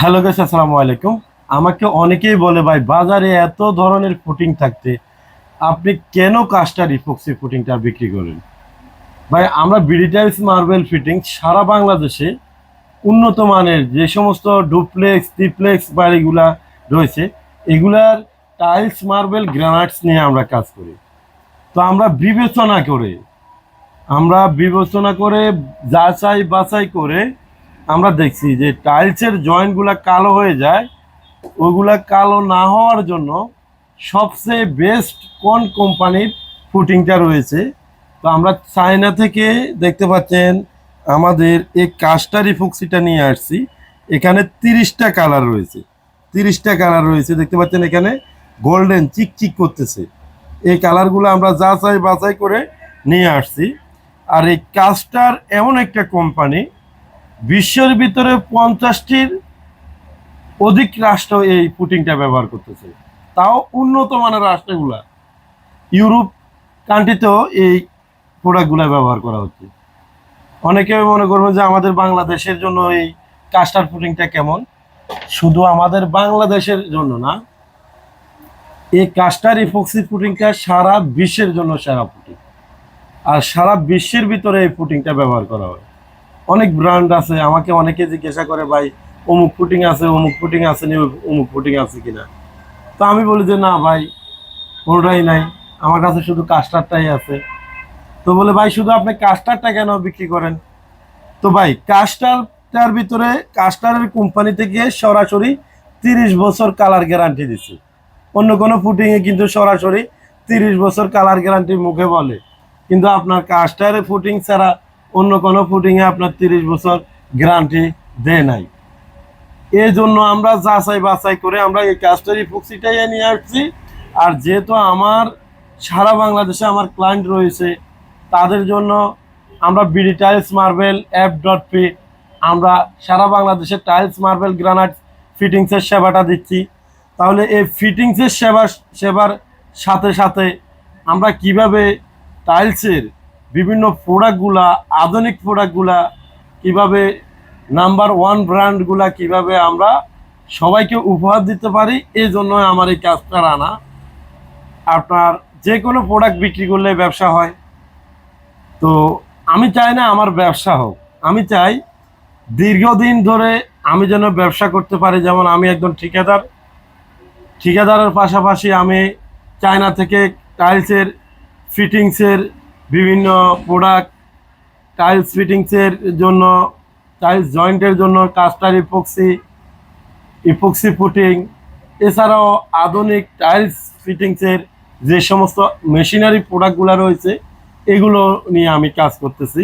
Hello guys আসসালামু আলাইকুম। আমাকে অনেকেই বলে, ভাই, বাজারে এত ধরনের ফুটিং থাকতে আপনি কেন কাস্টার ইপক্সি ফুটিংটা বিক্রি করেন? ভাই, আমরা বিডিটাইলস মার্বেল ফিটিং সারা বাংলাদেশে উন্নত মানের যে সমস্ত ডুপ্লেক্স ট্রিপ্লেক্স বাড়িগুলা রয়েছে, এগুলার টাইলস মার্বেল গ্রানাইটস নিয়ে আমরা কাজ করি। তো আমরা বিবেচনা করে, আমরা বিবেচনা করে যাচাই বাছাই করে আমরা দেখছি যে টাইলসের জয়েন্টগুলা কালো হয়ে যায়, ওগুলা কালো না হওয়ার জন্য সবচেয়ে বেস্ট কোন কোম্পানির ফুটিংটা রয়েছে? তো আমরা চায়না থেকে দেখতে পাচ্ছেন, আমাদের এই কাস্টারি ফুক্সিটা নিয়ে আসছি, এখানে তিরিশটা কালার রয়েছে। তিরিশটা কালার রয়েছে, দেখতে পাচ্ছেন এখানে গোল্ডেন চিকচিক করতেছে। এই কালারগুলো আমরা যাচাই বাছাই করে নিয়ে আসছি। আর এই কাস্টার এমন একটা কোম্পানি বিশ্বের ভিতরে পঞ্চাশটির অধিক রাষ্ট্র এই পুটিংটা ব্যবহার করতেছে। তাও উন্নত মানের রাষ্ট্রগুলা। ইউরোপ কান্ট্রিতেও এই প্রোডাক্টগুলো ব্যবহার করা হচ্ছে। অনেকে মনে করবে যে আমাদের বাংলাদেশের জন্য এই কাস্টার পুটিংটা কেমন? শুধু আমাদের বাংলাদেশের জন্য না, এই কাস্টার ইফক্সি পুটিংটা সারা বিশ্বের জন্য সেরা পুটিং আর সারা বিশ্বের ভিতরে এই পুটিংটা ব্যবহার করা হয়। অনেক ব্র্যান্ড আছে, আমাকে অনেকে জিজ্ঞাসা করে, ভাই, অমুক ফুটিং আছে, অমুক ফুটিং আছে নি অমুক ফুটিং আছে কিনা? তো আমি বলি যে, না, ভাই, কোনোটাই নাই, আমার কাছে শুধু কাস্টারটাই আছে। তো বলে, ভাই, শুধু আপনি কাস্টারটা কেন বিক্রি করেন? তো ভাই কাস্টারটার ভিতরে কাস্টারের কোম্পানি থেকে সরাসরি তিরিশ বছর কালার গ্যারান্টি দিচ্ছে অন্য কোনো ফুটিংয়ে কিন্তু সরাসরি তিরিশ বছর কালার গ্যারান্টি মুখে বলে। কিন্তু আপনার কাস্টারের ফুটিং ছাড়া অন্য কোনো ফুটিংয়ে আপনার তিরিশ বছর গ্যারান্টি দেয় নাই। এই জন্য আমরা যাচাই বাছাই করে আমরা এই কাস্টারি ফুক্সিটাই নিয়ে আসছি। আর যেহেতু আমার সারা বাংলাদেশে আমার ক্লায়েন্ট রয়েছে, তাদের জন্য আমরা BD tiles marble app dot P আমরা সারা বাংলাদেশে টাইলস মার্বেল গ্রানাইট ফিটিংসের সেবাটা দিচ্ছি। তাহলে এই ফিটিংসের সেবা, সেবার সাথে সাথে আমরা কীভাবে টাইলসের বিভিন্ন প্রোডাক্টগুলা, আধুনিক প্রোডাক্টগুলা কীভাবে নাম্বার ওয়ান ব্র্যান্ডগুলা কীভাবে আমরা সবাইকে উপহার দিতে পারি, এই জন্য আমার এই কাজটা আনা আপনার যে কোনো প্রোডাক্ট বিক্রি করলে ব্যবসা হয়। তো আমি চাই না আমার ব্যবসা হোক। আমি চাই দীর্ঘদিন ধরে আমি যেন ব্যবসা করতে পারি, যেমন আমি একজন ঠিকাদার। ঠিকাদারের পাশাপাশি আমি চায়না থেকে টাইলসের, ফিটিংসের বিভিন্ন প্রোডাক্ট টাইলস ফিটিংসের জন্য টাইলস জয়েন্টের জন্য কাস্টার ইপক্সি ইপক্সি ফুটিং এছাড়াও আধুনিক টাইলস ফিটিংসের যে সমস্ত মেশিনারি প্রোডাক্টগুলো রয়েছে, এগুলো নিয়ে আমি কাজ করতেছি।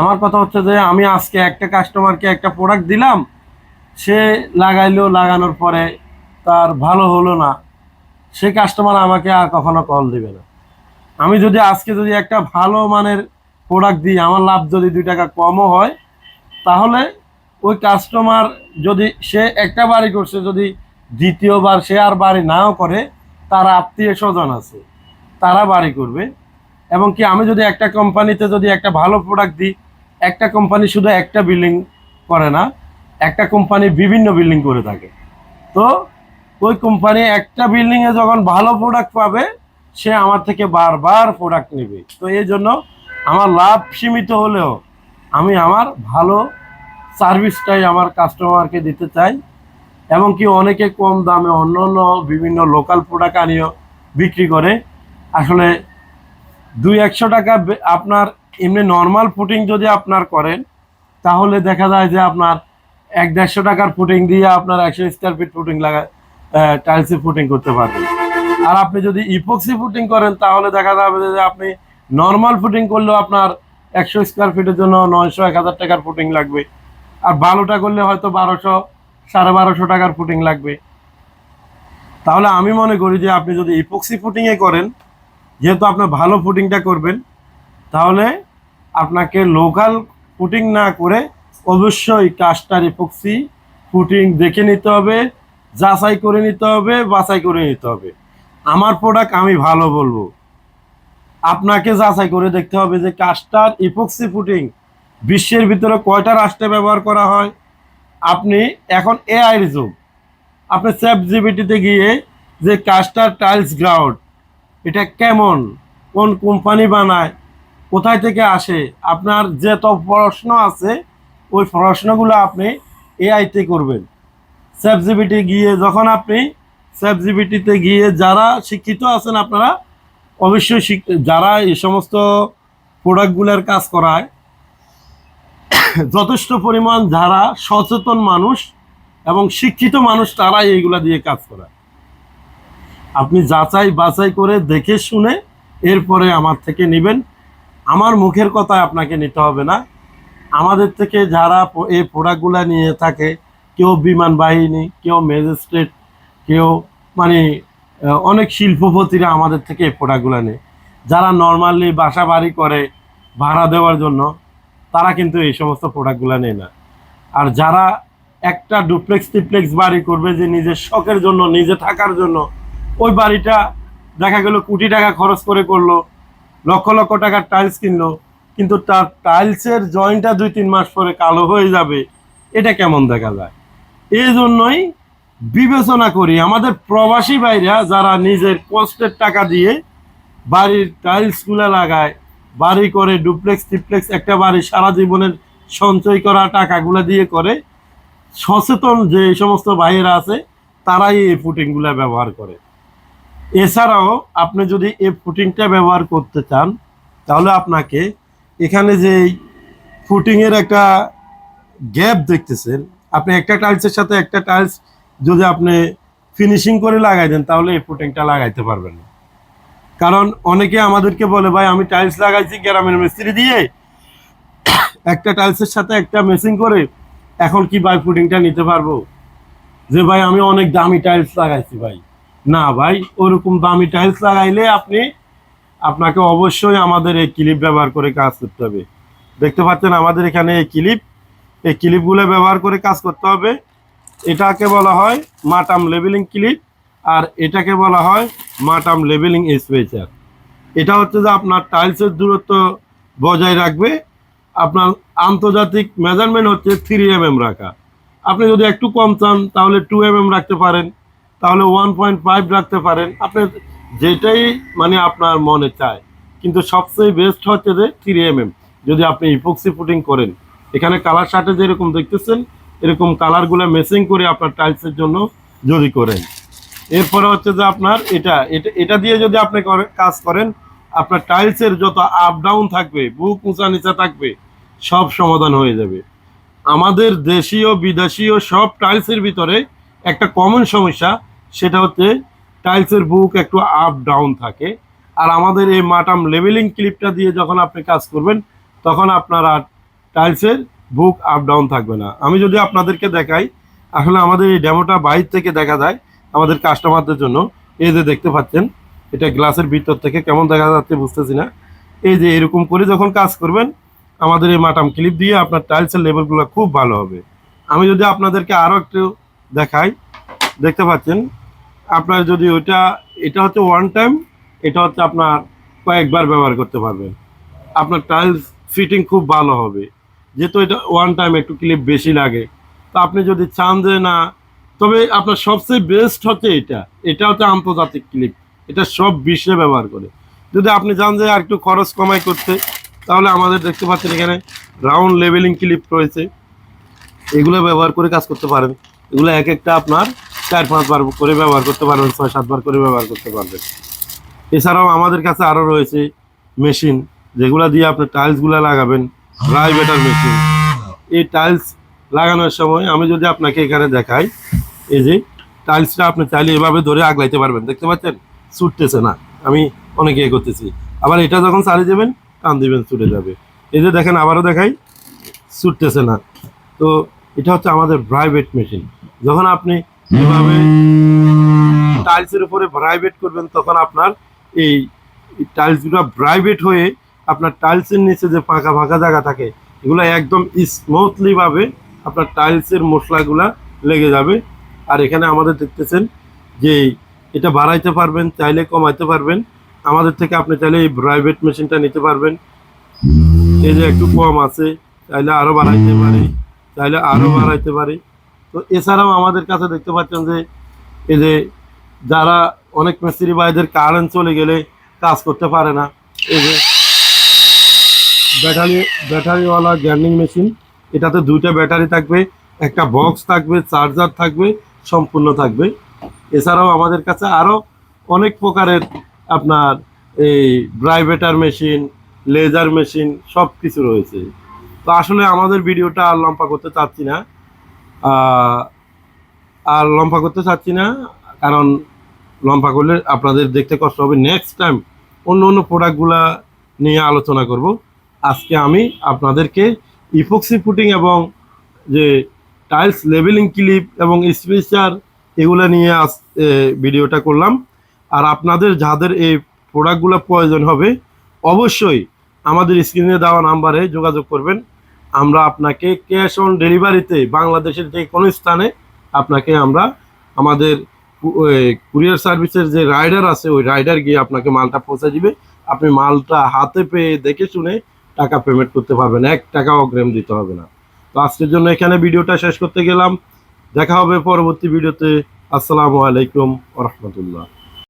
আমার কথা হচ্ছে যে, আমি আজকে একটা কাস্টমারকে একটা প্রোডাক্ট দিলাম, সে লাগাইলো, লাগানোর পরে তার ভালো হলো না। সে কাস্টমার আমাকে আর কখনো কল দিবে না। আমি যদি আজকে যদি একটা ভালো মানের প্রোডাক্ট দিই, আমার লাভ যদি দুই টাকা কমও হয়, তাহলে ওই কাস্টমার যদি সে একটা বাড়ি করছে, যদি দ্বিতীয়বার সে আর বাড়ি নাও করে, তার আত্মীয় স্বজন আছে, তারা বাড়ি করবে। এবং কি আমি যদি একটা কোম্পানিতে যদি একটা ভালো প্রোডাক্ট দিই, একটা কোম্পানি শুধু একটা বিল্ডিং করে না, একটা কোম্পানি বিভিন্ন বিল্ডিং করে থাকে। তো ওই কোম্পানি একটা বিল্ডিংয়ে যখন ভালো প্রোডাক্ট পাবে সে আমার থেকে বারবার প্রোডাক্ট নেবে। তো এই জন্য আমার লাভ সীমিত হলেও আমি আমার ভালো সার্ভিসটাই আমার কাস্টমারকে দিতে চাই। এবং কি অনেকে কম দামে অন্য অন্য বিভিন্ন লোকাল প্রোডাক্ট আনিও বিক্রি করে। আসলে দুই একশো টাকা আপনার এমনি নর্মাল ফুটিং যদি আপনার করেন, তাহলে দেখা যায় যে আপনার এক দেড়শো টাকার ফুটিং দিয়ে আপনার একশো স্কোয়ার ফিট ফুটিং লাগা টাইলসে ফুটিং করতে পারবেন। আর আপনি যদি ইপক্সি ফুটিং করেন, তাহলে দেখা যাবে যে আপনি নর্মাল ফুটিং করলেও আপনার একশো স্কোয়ার ফিটের জন্য নয়শো, এক হাজার টাকার ফুটিং লাগবে। আর ভালোটা করলে হয়তো বারোশো, সাড়ে বারোশো টাকার ফুটিং লাগবে। তাহলে আমি মনে করি যে আপনি যদি ইপক্সি ফুটিংয়ে করেন, যেহেতু আপনার ভালো ফুটিংটা করবেন, তাহলে আপনাকে লোকাল ফুটিং না করে অবশ্যই কাস্টার ইপক্সি ফুটিং দেখে নিতে হবে, যাচাই করে নিতে হবে, বাছাই করে নিতে হবে। আমার প্রোডাক্ট আমি ভালো বলব। আপনাকে যাচাই করে দেখতে হবে যে কাস্টার ইপক্সি ফুটিং বিশ্বের ভিতরে কয়টা রাষ্ট্রে ব্যবহার করা হয়। আপনি এখন এআইয়ের যুগ। আপনি সেফ জিবিটিতে গিয়ে যে কাস্টার টাইলস গ্রাউন্ড এটা কেমন, কোন কোম্পানি বানায়, কোথায় থেকে আসে, আপনার যে তো প্রশ্ন আছে, ওই প্রশ্নগুলো আপনি এআইতে করবেন। সেফ জিবিটি গিয়ে যখন আপনি সেফ জিবিটিতে গিয়ে যারা শিক্ষিত আছেন আপনারা, অবশ্যই যারা এই সমস্ত প্রোডাক্টগুলোর কাজ করায়, যথেষ্ট পরিমাণ যারা সচেতন মানুষ এবং শিক্ষিত মানুষ, তারাই এইগুলা দিয়ে কাজ করায়। আপনি যাচাই বাছাই করে দেখে শুনে এরপরে আমার থেকে নেবেন। আমার মুখের কথায় আপনাকে নিতে হবে না। আমাদের থেকে যারা এই প্রোডাক্টগুলো নিয়ে থাকে, কেউ বিমান বাহিনী, কেউ ম্যাজিস্ট্রেট কেউ মানে অনেক শিল্পপতিরা আমাদের থেকে এই প্রোডাক্টগুলো নেয়। যারা নর্মালি বাসা বাড়ি করে ভাড়া দেওয়ার জন্য, তারা কিন্তু এই সমস্ত প্রোডাক্টগুলো নেয় না। আর যারা একটা ডুপ্লেক্স টিপ্লেক্স বাড়ি করবে যে নিজের শখের জন্য, নিজে থাকার জন্য, ওই বাড়িটা দেখা গেল কোটি টাকা খরচ করে করল, লক্ষ লক্ষ টাকার টাইলস কিনলো, কিন্তু তার টাইলসের জয়েন্টটা দুই তিন মাস পরে কালো হয়ে যাবে, এটা কেমন দেখা যায়? এই জন্যই বিবেচনা করি। আমাদের প্রবাসী ভাইরা যারা নিজের কষ্টের টাকা দিয়ে বাড়ির টাইলসগুলো লাগায়, বাড়ি করে ডুপ্লেক্স ট্রিপ্লেক্স একটা বাড়ি সারা জীবনের সঞ্চয় করা টাকাগুলো দিয়ে করে, সচেতন যে সমস্ত ভাইয়েরা আছে, তারাই এই ফুটিংগুলো ব্যবহার করে। এছাড়াও আপনি যদি এই ফুটিংটা ব্যবহার করতে চান, তাহলে আপনাকে এখানে যে ফুটিংয়ের একটা গ্যাপ দেখতেছেন, আপনি একটা টাইলসের সাথে একটা টাইলস যদি আপনি ফিনিশিং করে লাগাই দেন, তাহলে এই ফুটিংটা লাগাইতে পারবেন না। কারণ অনেকে আমাদেরকে বলে, ভাই, আমি টাইলস লাগাইছি গ্রামের মিস্ত্রি দিয়ে, একটা টাইলসের সাথে একটা মেসিং করে, এখন কি ভাই ফুটিংটা নিতে পারব? যে, ভাই, আমি অনেক দামি টাইলস লাগাইছি ভাই। না ভাই, ওরকম দামি টাইলস লাগাইলে আপনি, আপনাকে অবশ্যই আমাদের এই ক্লিপ ব্যবহার করে কাজ করতে হবে। দেখতে পাচ্ছেন আমাদের এখানে এই ক্লিপ এই ক্লিপগুলো ব্যবহার করে কাজ করতে হবে। এটাকে বলা হয় মাটাম লেভেলিং ক্লিপ আর এটাকে বলা হয় মাটাম লেভেলিং স্পেচার এটা হচ্ছে যে আপনার টাইলসের দূরত্ব বজায় রাখবে। আপনার আন্তর্জাতিক মেজারমেন্ট হচ্ছে থ্রি এম এম রাখা। আপনি যদি একটু কম চান, তাহলে টু এম এম রাখতে পারেন। তাহলে ওয়ান পয়েন্ট ফাইভ রাখতে পারেন। আপনি যেটাই মানে আপনার মনে চায়। কিন্তু সবচেয়ে বেস্ট হচ্ছে যে থ্রি এম এম যদি আপনি ইপক্সি ফুটিং করেন। এখানে কালার শার্টে যেরকম দেখতেছেন এরকম কালারগুলো মেসিং করে আপনার টাইলসের জন্য যদি করেন। এরপরে হচ্ছে যে আপনার এটা এটা এটা দিয়ে যদি আপনি কাজ করেন, আপনার টাইলসের যত আপ ডাউন থাকবে, বুক উঁচা নিচা থাকবে, সব সমাধান হয়ে যাবে। আমাদের দেশীয়, বিদেশীয় সব টাইলসের ভিতরে একটা কমন সমস্যা, সেটা হচ্ছে টাইলসের বুক একটু আপ ডাউন থাকে। আর আমাদের এই মাটাম লেভেলিং ক্লিপটা দিয়ে যখন আপনি কাজ করবেন, তখন আপনার আর টাইলসের বুক আপ ডাউন থাকবে না। আমি যদি আপনাদেরকে দেখাই আসলে আমাদের এই ডেমোটা বাইর থেকে দেখা যায় আমাদের কাস্টমারদের জন্য। এই যে দেখতে পাচ্ছেন, এটা গ্লাসের ভিতর থেকে কেমন দেখা যাচ্ছে বুঝতেছি না। এই যে এরকম করে যখন কাজ করবেন, আমাদের এই মাটাম ক্লিপ দিয়ে আপনার টাইলসের লেভেলগুলো খুব ভালো হবে। আমি যদি আপনাদেরকে আরও একটু দেখাই, দেখতে পাচ্ছেন, আপনার যদি ওইটা, এটা হচ্ছে ওয়ান টাইম এটা হচ্ছে আপনার কয়েকবার ব্যবহার করতে পারবেন। আপনার টাইলস ফিটিং খুব ভালো হবে। যেহেতু এটা ওয়ান টাইম একটু ক্লিপ বেশি লাগে। তো আপনি যদি চান যে না, তবে আপনার সবচেয়ে বেস্ট হচ্ছে এটা। এটা হচ্ছে আন্তর্জাতিক ক্লিপ এটা সব বিশ্বে ব্যবহার করে। যদি আপনি চান যে আর একটু খরচ কমাই করতে, তাহলে আমাদের দেখতে পাচ্ছেন এখানে রাউন্ড লেভেলিং ক্লিপ রয়েছে। এগুলো ব্যবহার করে কাজ করতে পারেন। এগুলো এক একটা আপনার চার পাঁচবার করে ব্যবহার করতে পারবেন, ছয় সাতবার করে ব্যবহার করতে পারবেন। এছাড়াও আমাদের কাছে আরও রয়েছে মেশিন যেগুলো দিয়ে আপনি টাইলসগুলো লাগাবেন। রাইভেটার মেশিন এই টাইলস লাগানোর সময় আমি যদি আপনাকে এখানে দেখাই এই যে টাইলসটা আপনি চাইলে এভাবে ধরে আগলাইতে পারবেন। দেখতে পাচ্ছেন? ছুটতেছে না। আমি অনেক ইয়ে করতেছি। আবার এটা যখন চালিয়ে যাবেন টান দিবেন ছুটে যাবে। এই যে দেখেন আবারও দেখাই ছুটতেছে না। তো এটা হচ্ছে আমাদের প্রাইভেট মেশিন যখন আপনি এভাবে টাইলসের উপরে প্রাইভেট করবেন তখন আপনার এই টাইলসগুলো প্রাইভেট হয়ে আপনার টাইলসের নিচে যে ফাঁকা ফাঁকা জায়গা থাকে, এগুলো একদম স্মুথলিভাবে আপনার টাইলসের মশলাগুলা লেগে যাবে। আর এখানে আমাদের দেখতেছেন যে এটা বাড়াইতে পারবেন, চাইলে কমাইতে পারবেন। আমাদের থেকে আপনি চাইলে এই প্রাইভেট মেশিনটা নিতে পারবেন। এই যে একটু কম আছে, চাইলে আরও বাড়াইতে পারি, চাইলে আরও বাড়াইতে পারি। তো এছাড়াও আমাদের কাছে দেখতে পাচ্ছেন যে, এই যে যারা অনেক মিস্ত্রি ভাইদের কারেন্ট চলে গেলে কাজ করতে পারে না, এই যে ব্যাটারি, ব্যাটারিওয়ালা গ্যান্ডিং মেশিন। এটাতে দুইটা ব্যাটারি থাকবে, একটা বক্স থাকবে, চার্জার থাকবে, সম্পূর্ণ থাকবে। এছাড়াও আমাদের কাছে আরও অনেক প্রকারের আপনার এই ব্রাইভেটার মেশিন, লেজার মেশিন সব কিছু রয়েছে। তো আসলে আমাদের ভিডিওটা আর লম্বা করতে চাচ্ছি না। আর লম্বা করতে চাচ্ছি না, কারণ লম্বা করলে আপনাদের দেখতে কষ্ট হবে। নেক্সট টাইম অন্য অন্য প্রোডাক্টগুলা নিয়ে আলোচনা করব। আজকে আমি আপনাদেরকে ইপক্সি ফুটিং এবং যে টাইলস লেভেলিং ক্লিপ এবং স্পেচার এগুলো নিয়ে এ, ভিডিওটা করলাম। আর আপনাদের যাদের এই প্রোডাক্টগুলো প্রয়োজন হবে অবশ্যই আমাদের স্ক্রিনে দেওয়া নাম্বারে যোগাযোগ করবেন। আমরা আপনাকে ক্যাশ অন ডেলিভারিতে বাংলাদেশের যে কোনো স্থানে আপনাকে আমরা আমাদের কুরিয়ার সার্ভিসের যে রাইডার আছে ওই রাইডার গিয়ে আপনাকে মালটা পৌঁছে দিবে। আপনি মালটা হাতে পেয়ে দেখে শুনে টাকা পেমেন্ট করতে পারবেন এক টাকা অগ্রিম দিতে হবে না। তো আজকের জন্য এখানে ভিডিওটা শেষ করতে গেলাম। দেখা হবে পরবর্তী ভিডিওতে। আসসালামু আলাইকুম রহমতুল্লাহ।